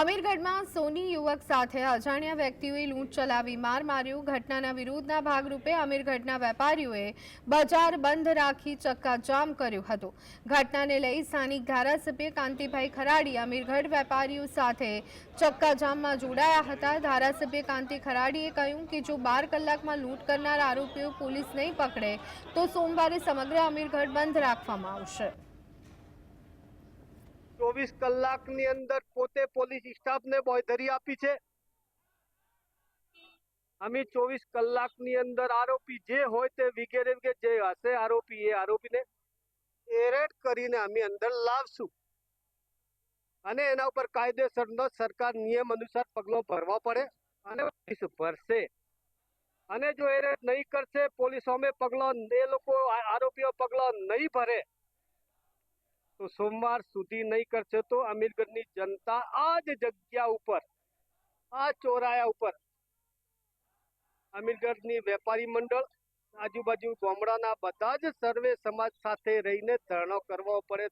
અમીરગઢમાં સોની યુવક સાથે અજાણ્યા વ્યક્તિઓએ લૂંટ ચલાવી માર માર્યો. ઘટનાના વિરોધના ભાગરૂપે અમીરગઢના વેપારીઓએ બજાર બંધ રાખી ચક્કાજામ કર્યો હતો. ઘટનાને લઈ સ્થાનિક ધારાસભ્ય કાંતિભાઈ ખરાડી અમીરગઢ વેપારીઓ સાથે ચક્કાજામમાં જોડાયા હતા. ધારાસભ્ય કાંતિ ખરાડીએ કહ્યું કે જો બાર કલાકમાં લૂંટ કરનાર આરોપીઓ પોલીસ નહીં પકડે, તો સોમવારે સમગ્ર અમીરગઢ બંધ રાખવામાં આવશે. ચોવીસ કલાકની અંદર પોતે પોલીસ સ્ટાફને બોયધરી આપી છે. અમે ચોવીસ કલાકની અંદર આરોપી જે હોય તે વિગેરે જે હશે આરોપી, એ આરોપીને એરેડ કરીને અમે અંદર લાવશું. અને એના ઉપર કાયદેસરનો સરકાર નિયમ અનુસાર પગલો ભરવા પડે અને પોલીસ ભરશે. અને જો એરેડ નહીં કરશે, પોલીસ અમે પગલો, એ લોકો આરોપીઓ પગલો નહીં ભરે. તો સોમવાર સુધી નહીં કરશે તો અમીરગઢની જનતા આ જ જગ્યા ઉપર, આ ચોરાયા ઉપર અમીરગઢની વેપારી મંડળ, આજુબાજુ ગામડાના બધા જ સર્વે સમાજ સાથે રહીને ધરણો કરવો પડે